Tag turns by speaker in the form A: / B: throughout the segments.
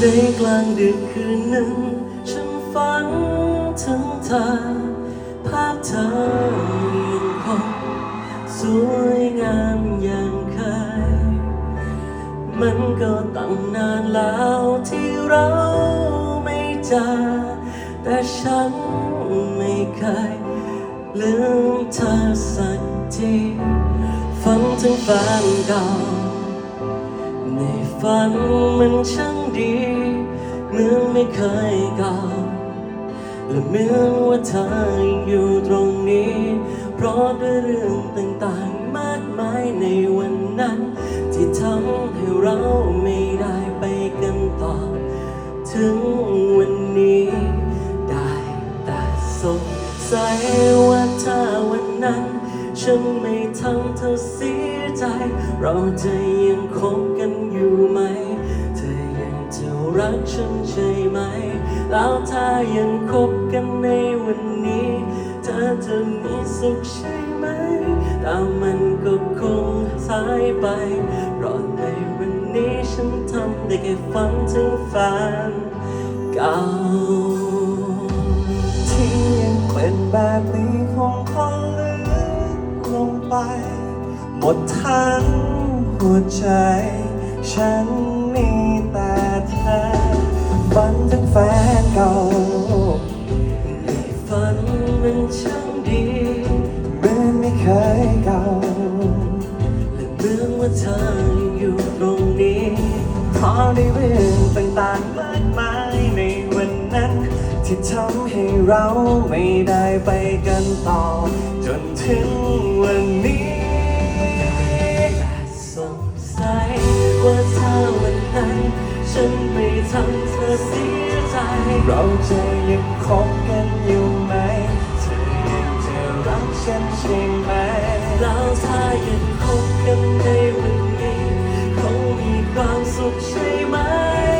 A: ในกลางดึกคืนหนึ่ง ฉันฝันถึงเธอ ภาพเธอยังคงสวยงามอย่างเคย มันก็ตั้งนานแล้วที่เราไม่เจอแต่ฉันไม่เคยลืมเธอสักทีฝันถึงแฟนเก่า ฝันมันช่างดีเหมือนไม่เคยเก่าและเหมือนว่าเธอยังอยู่ตรงนี้ เพราะด้วยเรื่องต่างๆมากมายในวันนั้น ที่ทำให้เราไม่ได้ไปกันต่อ ถึงวันนี้ ได้แต่สงสัยว่าถ้าวันนั้น ฉันไม่ทำเธอเสียใจ เราจะยังคบ กฉันใช่ไหม แล้วถ้ายังคบกันในวันนี้ เธอจะมีสุขใช่ไหม แต่มันก็คงสายไป เพราะในวันนี้ฉันทำได้แค่ฝันถึงแฟนเก่า
B: ที่ยังเป็นแบบนี้คงคงลึกลงไป หมดทั้งหัวใจ
A: ช่างดี
B: เหมือนไม่เคยเก่า
A: และเหมือนว่าเธอยังอยู่ตรงนี้
B: เพราะในเรื่องต่างๆมากมายในวันนั้น ที่ทำให้เราไม่ได้ไปกันต่อ จนถึงวันนี้
A: แต่สงสัยว่าถ้าวันนั้น ฉันไม่ทำเธอเสียใจ เร
B: าจะยังคบ ฉันใช่ไหมแล
A: ้วถ้ายังคบกันในวันนี้คงมีความสุขใช่ไหม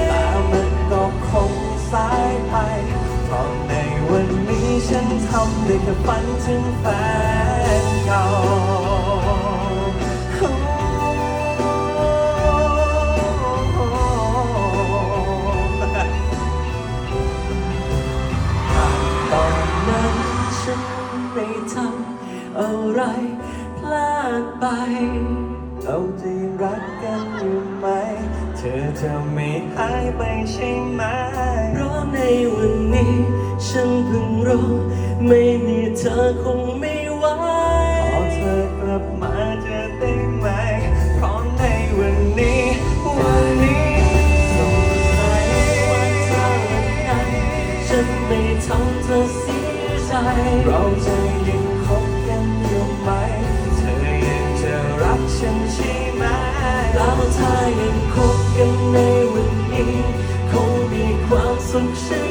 A: แต่
B: มันก็คงสายไปเพราะในวันนี้ฉันทำได้แค่ฝันถึงแฟนเก่า
A: อะไรพลาดไป
B: เราจะยังรักกันอยู่ไหม เธอจะไม่หายไปใช่ไหม เพร
A: าะในวันนี้ ฉันเพิ่งรู้ไม่มีเธอคงไม่ไหวขอเธ
B: อกลับมาจะได้ไหม เพราะในวันนี้ วันนี้
A: สงสัยว่าเธอเป็นไงฉันไม่ทำเธอเสียใจ เรา
B: จะยัง
A: 总是